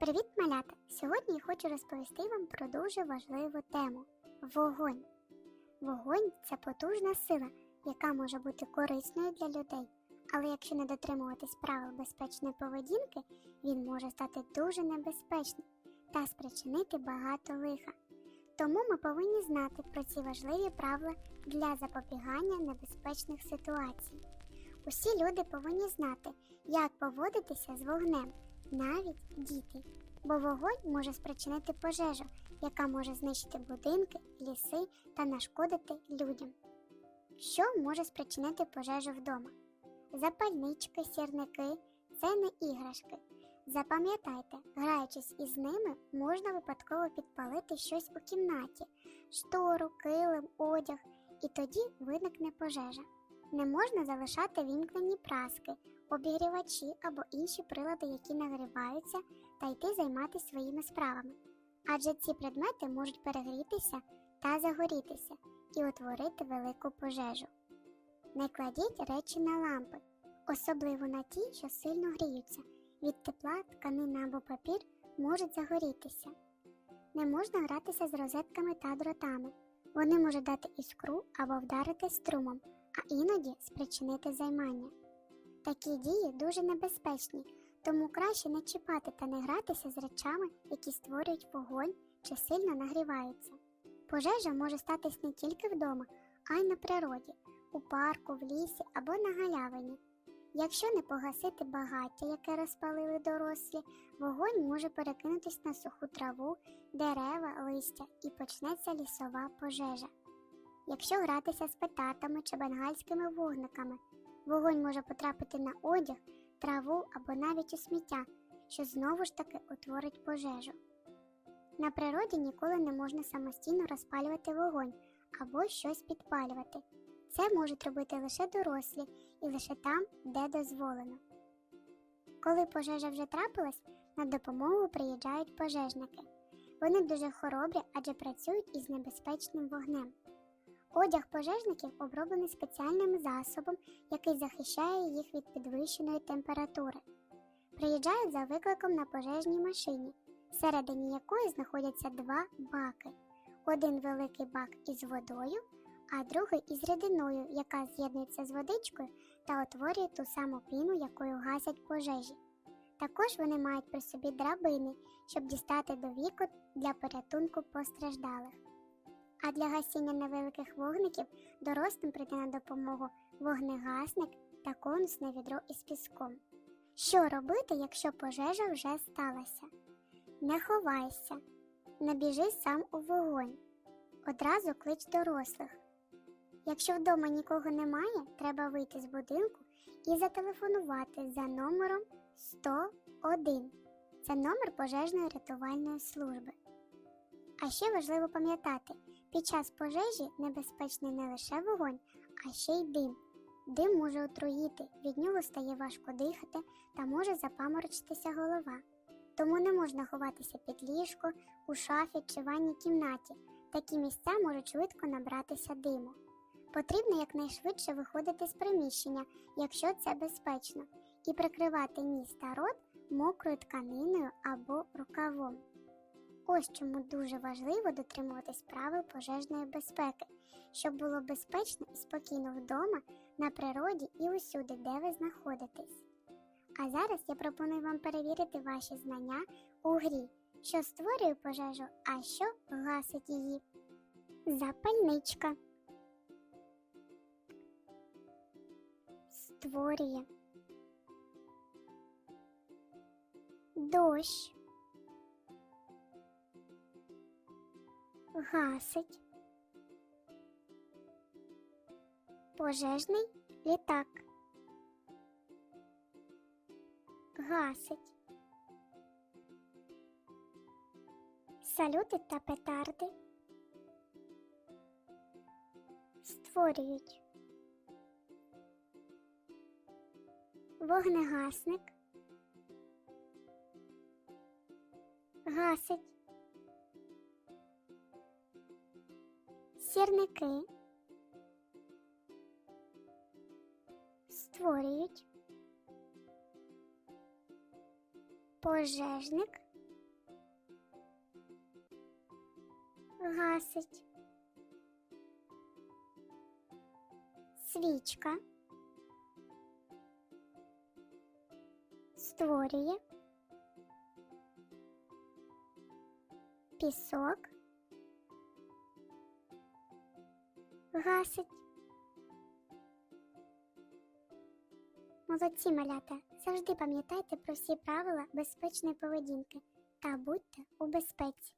Привіт, малята! Сьогодні я хочу розповісти вам про дуже важливу тему вогонь. Вогонь це потужна сила, яка може бути корисною для людей. Але якщо не дотримуватись правил безпечної поведінки, він може стати дуже небезпечним та спричинити багато лиха. Тому ми повинні знати про ці важливі правила для запобігання небезпечних ситуацій. Усі люди повинні знати, як поводитися з вогнем, навіть діти. Бо вогонь може спричинити пожежу, яка може знищити будинки, ліси та нашкодити людям. Що може спричинити пожежу вдома? Запальнички, сірники це не іграшки. Запам'ятайте, граючись із ними, можна випадково підпалити щось у кімнаті, штору, килим, одяг, і тоді виникне пожежа. Не можна залишати вімкнені праски, обігрівачі або інші прилади, які нагріваються, та йти займатися своїми справами. Адже ці предмети можуть перегрітися та загорітися і утворити велику пожежу. Не кладіть речі на лампи, особливо на ті, що сильно гріються. Від тепла тканина або папір можуть загорітися. Не можна гратися з розетками та дротами. Вони можуть дати іскру або вдарити струмом, а іноді спричинити займання. Такі дії дуже небезпечні, тому краще не чіпати та не гратися з речами, які створюють вогонь чи сильно нагріваються. Пожежа може статись не тільки вдома, а й на природі, у парку, в лісі або на галявині. Якщо не погасити багаття, яке розпалили дорослі, вогонь може перекинутись на суху траву, дерева, листя і почнеться лісова пожежа. Якщо гратися з петатами чи бенгальськими вогниками, вогонь може потрапити на одяг, траву або навіть у сміття, що знову ж таки утворить пожежу. На природі ніколи не можна самостійно розпалювати вогонь або щось підпалювати. Це можуть робити лише дорослі і лише там, де дозволено. Коли пожежа вже трапилась, на допомогу приїжджають пожежники. Вони дуже хоробрі, адже працюють із небезпечним вогнем. Одяг пожежників оброблений спеціальним засобом, який захищає їх від підвищеної температури. Приїжджають за викликом на пожежній машині, всередині якої знаходяться два баки: один великий бак із водою, а другий із рідиною, яка з'єднується з водичкою та утворює ту саму піну, якою гасять пожежі. Також вони мають при собі драбини, щоб дістати до віку для порятунку постраждалих. А для гасіння невеликих вогників дорослим прийде на допомогу вогнегасник та конусне відро із піском. Що робити, якщо пожежа вже сталася? Не ховайся, не біжи сам у вогонь. Одразу клич дорослих. Якщо вдома нікого немає, треба вийти з будинку і зателефонувати за номером 101. Це номер пожежної рятувальної служби. А ще важливо пам'ятати, під час пожежі небезпечний не лише вогонь, а ще й дим. Дим може отруїти, від нього стає важко дихати та може запаморочитися голова. Тому не можна ховатися під ліжко, у шафі чи ванній кімнаті. Такі місця можуть швидко набратися диму. Потрібно якнайшвидше виходити з приміщення, якщо це безпечно, і прикривати ніс та рот мокрою тканиною або рукавом. Ось чому дуже важливо дотримуватись правил пожежної безпеки, щоб було безпечно і спокійно вдома, на природі і усюди, де ви знаходитесь. А зараз я пропоную вам перевірити ваші знання у грі, що створює пожежу, а що гасить її. Запальничка створює дощ. Гасить. Пожежний літак. Гасить. Салюти та петарди. Створюють. Вогнегасник. Гасить сірники створюють пожежник гасить свічка створює пісок. Гасить. Молодці малята, завжди пам'ятайте про всі правила безпечної поведінки та будьте у безпеці.